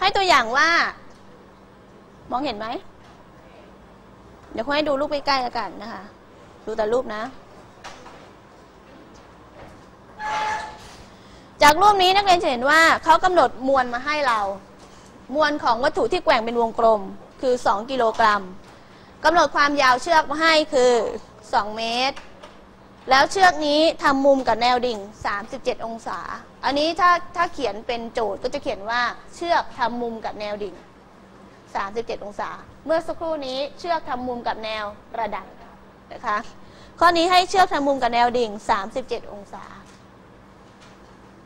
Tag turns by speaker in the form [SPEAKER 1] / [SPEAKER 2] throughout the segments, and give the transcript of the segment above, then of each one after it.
[SPEAKER 1] ให้ตัวอย่างว่า มองเห็นไหม เดี๋ยวคุณให้ดูรูปใกล้ๆกันนะคะ ดูแต่รูปนะ จากรูปนี้นักเรียนจะเห็นว่าเขากำหนดมวลมาให้เรา มวลของวัตถุที่แกว่งเป็นวงกลม คือ 2 กิโลกรัมกำหนดความยาวเชือกมาให้คือ 2 เมตร แล้วเชือกนี้ทำมุมกับแนวดิ่ง 37 องศา อันนี้ถ้าถ้าเขียนเป็นโจทย์ก็จะเขียนว่าเชือกทำมุมกับแนวดิ่ง 37 องศา เมื่อสักครู่นี้เชือกทำมุมกับแนวระดับนะคะ ข้อนี้ให้เชือกทำมุมกับแนวดิ่ง 37 องศา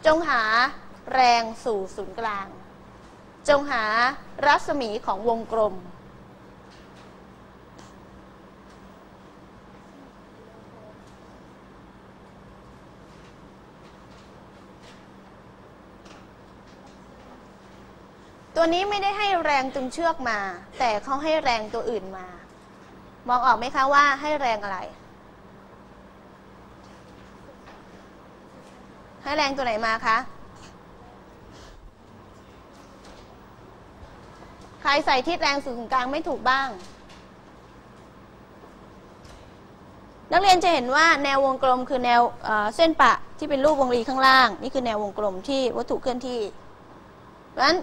[SPEAKER 1] จงหาแรงสู่ศูนย์กลาง จงหารัศมีของวงกลม ตัวนี้ไม่ได้ให้แรงตึงเชือกมา แต่เขาให้แรงตัวอื่นมา มองออกไหมคะว่าให้แรงอะไร ให้แรงตัวไหนมาคะใครใส่ทิศแรงสู่ศูนย์กลางไม่ถูกบ้าง นักเรียนจะเห็นว่าแนววงกลมคือแนวเเส้นปะที่เป็นรูปวงรีข้างล่าง นี่คือแนววงกลมที่วัตถุเคลื่อนที่เพราะฉะนั้น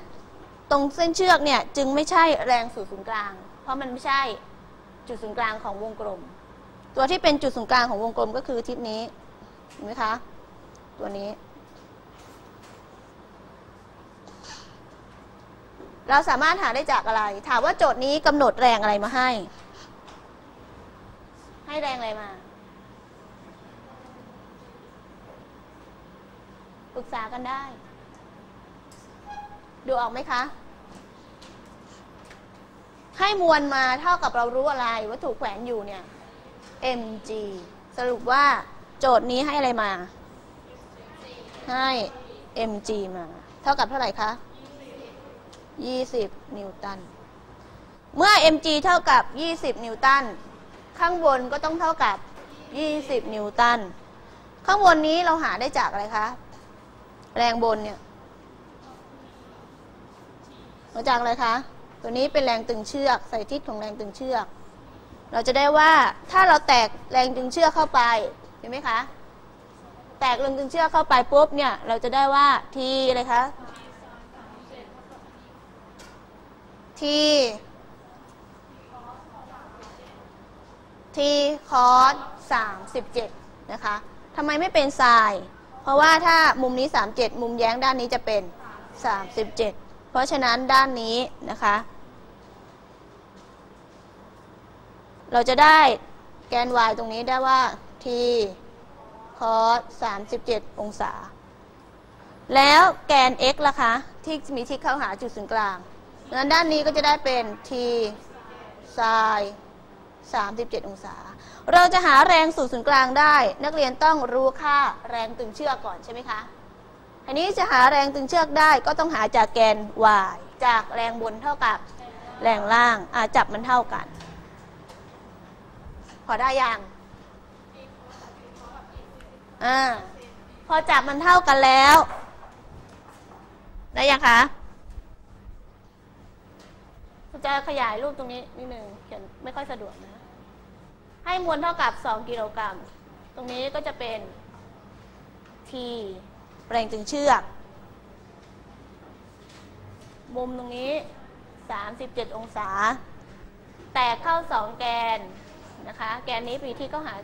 [SPEAKER 1] ตรงเส้นเชือกเนี่ยจึงไม่ใช่แรงสู่ศูนย์กลาง เพราะมันไม่ใช่จุดศูนย์กลางของวงกลม ตัวที่เป็นจุดศูนย์กลางของวงกลมก็คือทิศนี้เห็นไหมคะ ตัวนี้ เราสามารถหาได้จากอะไร ถามว่าโจทย์นี้กำหนดแรงอะไรมาให้ ให้แรงอะไรมาปรึกษากันได้ ดูออกไหมคะ ให้มวลมาเท่ากับเรารู้อะไรวัตถุแขวนอยู่เนี่ย mg สรุปว่าโจทย์นี้ให้อะไรมา ให้ mg มา เท่ากับเท่าไหร่คะ 20 นิวตัน เมื่อ mg เท่ากับ 20 นิวตัน ข้างบนก็ต้องเท่ากับ 20 นิวตัน ข้างบนนี้เราหาได้จากอะไรคะ แรงบนเนี่ย มาจากอะไรคะ ตัวนี้เป็นแรงตึงเชือก ใส่ทิศของแรงตึงเชือก เราจะได้ว่าถ้าเราแตกแรงตึงเชือกเข้าไปเห็นไหมคะแตกแรงตึงเชือกเข้าไปปุ๊บเนี่ยเราจะได้ว่าทีอะไรคะทีทีคอสสามสิบเจ็ดนะคะทำไมไม่เป็นไซน์เพราะว่าถ้ามุมนี้ 37 มุมแย้งด้านนี้จะเป็น 37 เพราะฉะนั้นด้านนี้นะคะ เราจะได้แกน y ตรงนี้ได้ว่า t cos 37 องศา แล้วแกน x ล่ะคะ ที่มีทิศเข้าหาจุดศูนย์กลางดังนั้นด้านนี้ก็จะได้เป็น t sin 37 องศา เราจะหาแรงสู่ศูนย์กลางได้ นักเรียนต้องรู้ค่าแรงตึงเชือกก่อนใช่ไหมคะอันนี้จะหาแรงตึงเชือกได้ก็ต้องหาจากแกน y จากแรงบนเท่ากับแรงล่างอาจับมันเท่ากัน พอได้ยังอ่าพอจับมันเท่ากันแล้ว ได้ยังคะจะขยายรูปตรงนี้นิดนึงเขียนไม่ค่อยสะดวกนะ ให้มวลเท่ากับ 2 กิโลกรัม ตรงนี้ก็จะเป็น t แรงตึงเชือก มุมตรงนี้ 37 องศา แตกเข้า 2 แกน นะคะ แกนนี้มีที่เข้าหา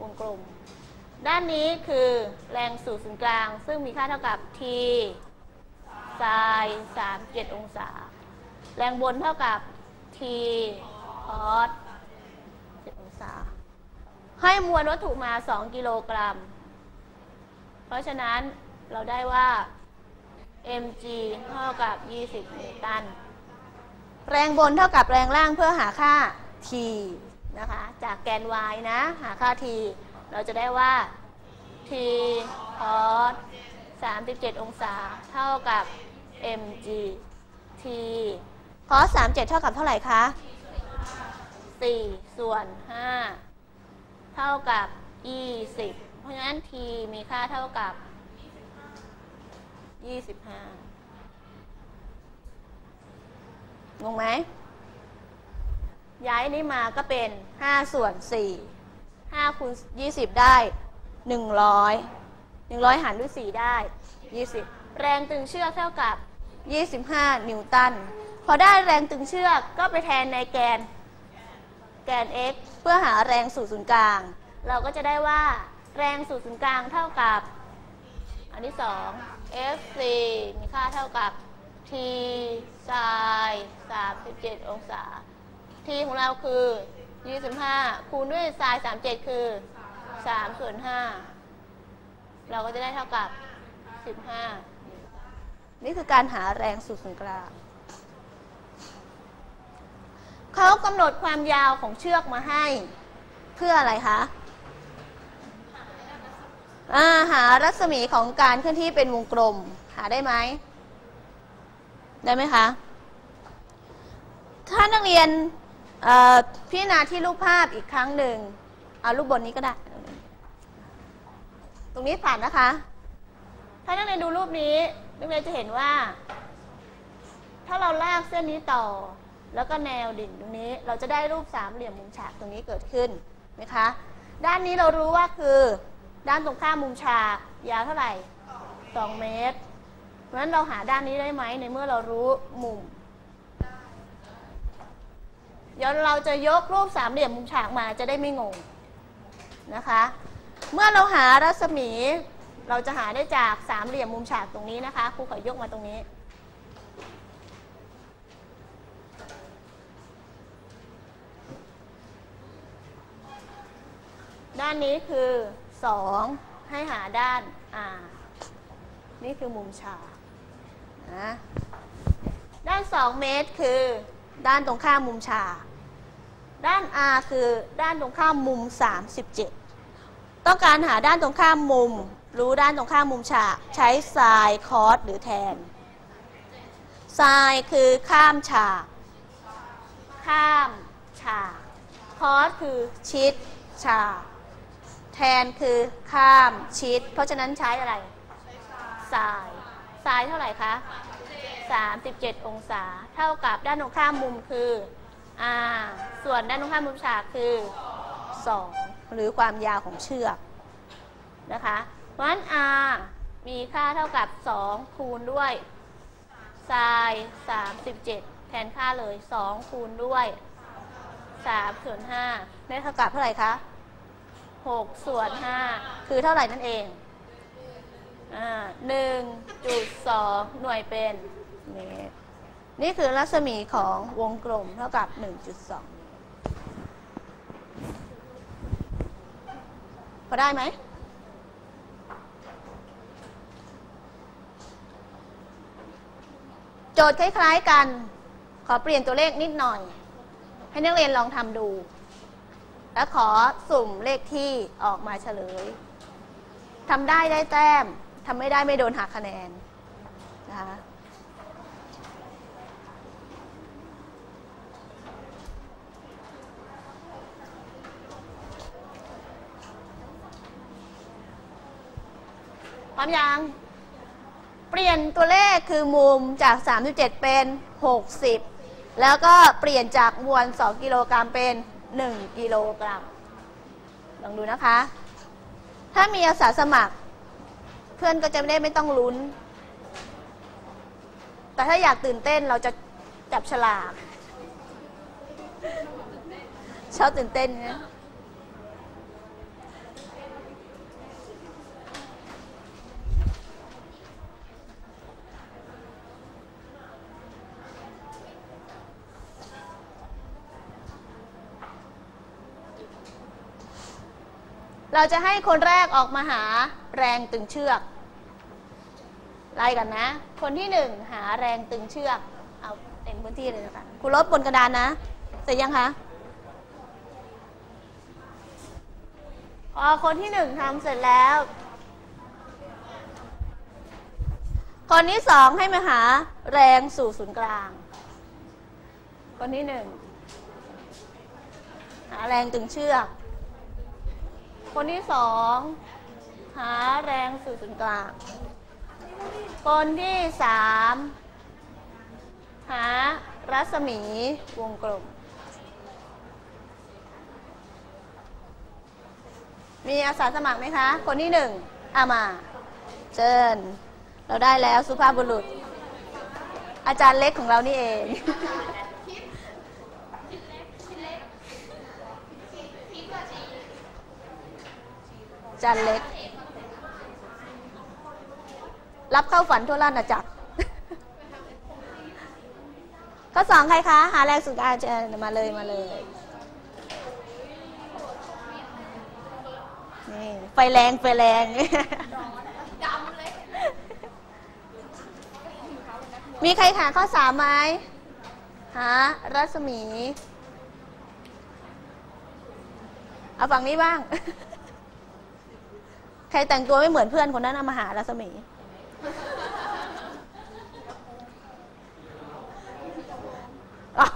[SPEAKER 1] วงกลม ด้านนี้คือแรงสู่ศูนย์กลาง ซึ่งมีค่าเท่ากับ t ไซน์37 องศา แรงบนเท่ากับ t cos 10องศา ให้มวลวัตถุมา 2 กิโลกรัม เพราะฉะนั้นเราได้ว่า mg เท่ากับ 20 นิวตัน แรงบนเท่ากับแรงล่างเพื่อหาค่า t นะคะ จากแกน y นะ หาค่า t เราจะได้ว่า t cos 37 องศา เท่ากับ mg t cos 37 เท่ากับเท่าไหร่คะ 4 ส่วน 5 เท่ากับ 20 เพราะฉะนั้น t มีค่าเท่ากับ 25 งงไหม ย้ายนี้มาก็เป็น 5 ส่วน 4 5คูณ20 ได้ 100 100 หารด้วย 4 ได้ 20 แรงตึงเชือกเท่ากับ 25 นิวตัน พอได้แรงตึงเชือกก็ไปแทนในแกน แกน x เพื่อหาแรงสู่ศูนย์กลาง เราก็จะได้ว่าแรงสู่ศูนย์กลางเท่ากับ อันที่ 2 F4 มีค่าเท่ากับ T ไซน์37 องศา T ของเราคือ25 คูณด้วยไซน์37 คือ 3 ส่วน 5 เราก็จะได้เท่ากับ 15 นี่คือการหาแรงสู่ศูนย์กลางเขากำหนดความยาวของเชือกมาให้ เพื่ออะไรคะาหารัศมีของการเคลื่อนที่เป็นวงกลม หาได้ไหม ได้ไหมคะ ถ้านักเรียน พิจารณาที่รูปภาพอีกครั้งหนึ่งเอารูปบนนี้ก็ได้ ตรงนี้ผ่านนะคะ ถ้านักเรียนดูรูปนี้นักเรียนจะเห็นว่า ถ้าเราลากเส้นนี้ต่อ แล้วก็แนวดิ่งตรงนี้ เราจะได้รูปสามเหลี่ยมมุมฉากตรงนี้เกิดขึ้นนะคะ ด้านนี้เรารู้ว่าคือ ด้านตรงข้ามมุมฉากยาวเท่าไหร่ 2 เมตร เพราะฉะนั้นเราหาด้านนี้ได้ไหมในเมื่อเรารู้มุม เดี๋ยวเราจะยกรูปสามเหลี่ยมมุมฉากมาจะได้ไม่งงนะคะ เมื่อเราหารัศมีเราจะหาได้จากสามเหลี่ยมมุมฉากตรงนี้นะคะครูขอยกมาตรงนี้ ด้านนี้คือ 2 ให้หาด้าน R นี่คือมุมฉากนะด้าน 2 เมตรคือ ด้านตรงข้ามมุมฉากด้าน R คือด้านตรงข้ามมุม 37 ต้องการหาด้านตรงข้ามมุม รู้ด้านตรงข้ามมุมฉากใช้ไซน์คอสหรือแทนไซน์คือข้ามฉาก ข้ามฉากคอสคือชิดฉากแทนคือข้ามชิด เพราะฉะนั้นใช้อะไรสายสายเท่าไหร่คะ 37 องศา เท่ากับด้านตรงข้ามมุมคือ r ส่วนด้านตรงข้ามมุมฉากคือ 2 หรือความยาวของเชือกนะคะเพราะฉะนั้น r มีค่าเท่ากับ 2 คูณด้วยไซน์37 แทนค่าเลย 2 คูณด้วย3ส่วน5ได้เท่ากับเท่าไหร่คะ6ส่วน5คือเท่าไหร่นั่นเองอ่า1.2 หน่วยเป็น เมตร นี่คือรัศมีของวงกลมเท่ากับ 1.2พอได้ไหมโจทย์คล้ายๆกัน ขอเปลี่ยนตัวเลขนิดหน่อย ให้นักเรียนลองทำดู แล้วขอสุ่มเลขที่ออกมาเฉลยทำได้ได้แต้มทำไม่ได้ไม่โดนหักคะแนนนะคะ ร้อมยัง เปลี่ยนตัวเลขคือมุมจาก 37 เป็น 60 แล้วก็เปลี่ยนจากมวล 2 กิโลกรัมเป็น 1 กิโลกรัม ลองดูนะคะ ถ้ามีอาสาสมัคร เพื่อนก็จะไม่ได้ไม่ต้องลุ้น แต่ถ้าอยากตื่นเต้นเราจะจับฉลากชอบตื่นเต้นนะ เราจะให้คนแรกออกมาหาแรงตึงเชือก ไล่กันนะ คนที่หนึ่งหาแรงตึงเชือก เอาเต็มพื้นที่เลยนะคะคุณลบบนกระดานนะ เสร็จยังคะ พอคนที่หนึ่งทำเสร็จแล้ว คนที่สองให้มาหาแรงสู่ศูนย์กลาง คนที่หนึ่งหาแรงตึงเชือก คนที่สองหาแรงสู่ศูนย์กลาง คนที่สามหารัศมีวงกลม มีอาสาสมัครไหมคะ คนที่หนึ่งอามาเชิญ เราได้แล้วสุภาพบุรุษ อาจารย์เล็กของเรานี่เอง จารย์เล็ก รับเข้าฝันทั่วราชอาณาจักรข้อสองใครคะ หาแรงสุดอาจารย์มาเลยมาเลยนี่ไฟแรงไฟแรงมีใครหาข้อสามไหมหารัศมี เอาฝั่งนี้บ้าง ใครแต่งตัวไม่เหมือนเพื่อนคนนั้นเอามาหารัศมีอ้า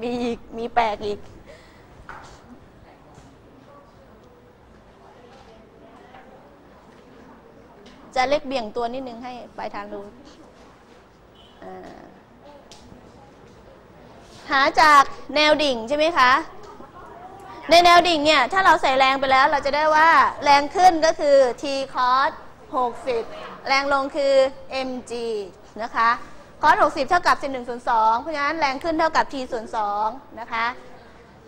[SPEAKER 1] มีอีก มีแปลกอีก จะเล็กเบี่ยงตัวนิดนึงให้ไปทางดูหาจากแนวดิ่งใช่ไหมคะ ในแนวดิ่งเนี่ยถ้าเราใส่แรงไปแล้วเราจะได้ว่าแรงขึ้นก็คือ t cos 60 แรงลงคือ mg นะคะ cos 60 เท่ากับ11ส่วน2เพราะฉะนั้นแรงขึ้นเท่ากับ t ส่วน2นะคะ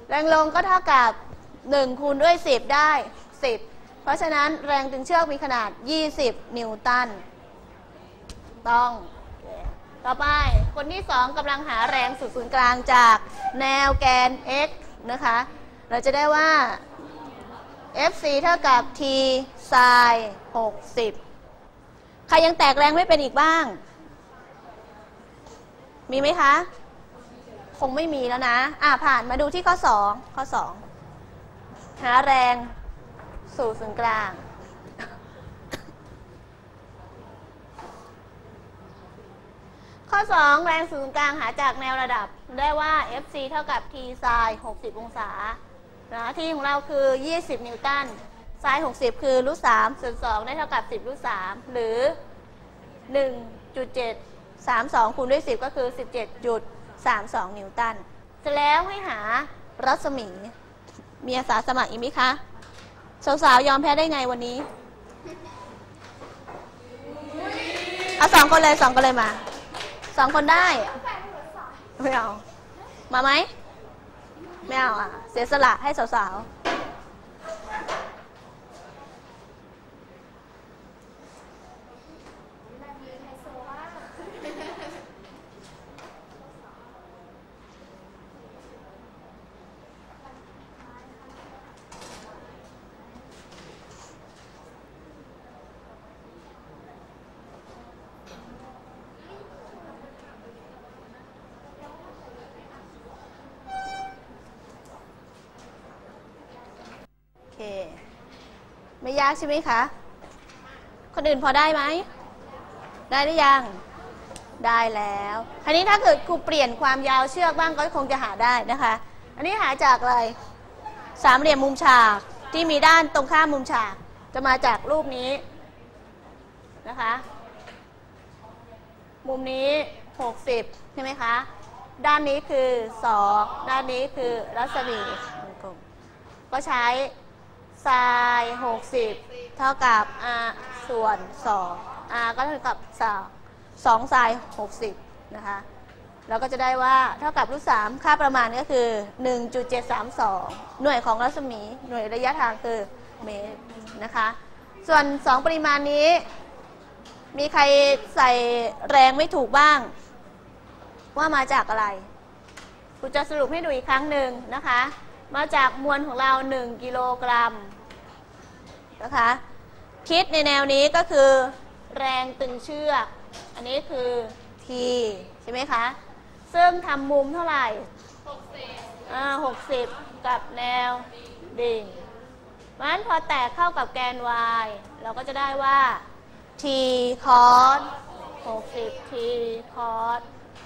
[SPEAKER 1] แรงลงก็เท่ากับ 1 คูณด้วย 10 ได้ 10 เพราะฉะนั้นแรงดึงเชือกมีขนาด 20 นิวตัน ต้อง ต่อไปคนที่ 2กำลังหาแรงสุดศูนย์กลางจากแนวแกน x นะคะ เราจะได้ว่า Fc เท่ากับ t sin 60 ใครยังแตกแรงไม่เป็นอีกบ้าง มีไหมคะ คงไม่มีแล้วนะ อ่าผ่านมาดูที่ข้อ 2 ข้อ 2 หาแรงสู่ศูนย์กลาง ข้อ 2 แรงศูนย์กลางหาจากแนวระดับ ได้ว่า Fc เท่ากับ t sin 60 องศา นะที่ของเราคือ 20 นิวตัน sin 60 คือรูท3ส่วน2ได้เท่ากับ 10รูท3หรือ 1.7 32คูณด้วย 10 ก็คือ 17.32 นิวตันเสร็จแล้วให้หารัศมี มีอาสาสมัครอีกไหมคะ สาวๆ ยอมแพ้ได้ไงวันนี้ เอาสองคนเลยสองคนเลยมา สองคนได้ ไม่เอา มาไหม ไม่เอาอะ เสียสละให้สาวๆ ไม่ยากใช่ไหมคะ คนอื่นพอได้ไหม ได้หรือยัง ได้แล้วทีนี้ถ้าเกิดครูเปลี่ยนความยาวเชือกบ้างก็คงจะหาได้นะคะ อันนี้หาจากอะไร สามเหลี่ยมมุมฉากที่มีด้านตรงข้ามมุมฉาก จะมาจากรูปนี้นะคะ มุมนี้ 60 ใช่ไหมคะ ด้านนี้คือ 2 ด้านนี้คือรัศมีวงกลมก็ใช้ sin 60เท่ากับ r ส่วน2 r ก็เท่ากับ2 2 sin 60นะคะเราก็จะได้ว่าเท่ากับรูท3ค่าประมาณก็คือ 1.732 หน่วยของรัศมี หน่วยระยะทางคือเมตรนะคะ ส่วน 2 ปริมาณนี้ มีใครใส่แรงไม่ถูกบ้าง ว่ามาจากอะไรกูจะสรุปให้ดูอีกครั้งหนึ่งนะคะ มาจากมวลของเรา 1 กิโลกรัมนะคะคิดในแนวนี้ก็คือ แรงตึงเชือก อันนี้คือ T ใช่ไหมคะ ซึ่งทำมุมเท่าไหร่60อ่า60 กับแนวดิ่งเพราะฉะนั้นพอแตกเข้ากับแกน y เราก็จะได้ว่า t cos 60 t cos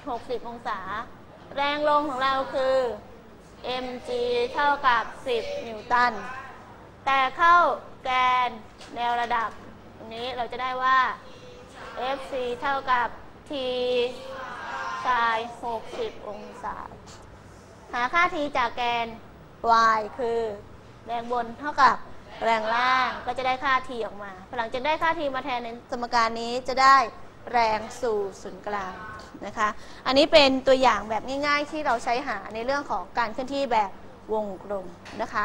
[SPEAKER 1] 60 องศา แรงลงของเราคือ mg เท่ากับ 10 นิวตัน แต่เข้าแกนแนวระดับ ตรงนี้เราจะได้ว่า fc เท่ากับ t ไซน์ 60 องศา หาค่าทีจากแกน y คือ แรงบนเท่ากับแรงล่างก็จะได้ค่าทีออกมาหลังจากได้ค่าทีมาแทนในสมการนี้จะได้แรงสู่ศูนย์กลาง นะคะ อันนี้เป็นตัวอย่างแบบง่าย ๆ ที่เราใช้หาในเรื่องของการเคลื่อนที่แบบวงกลมนะคะ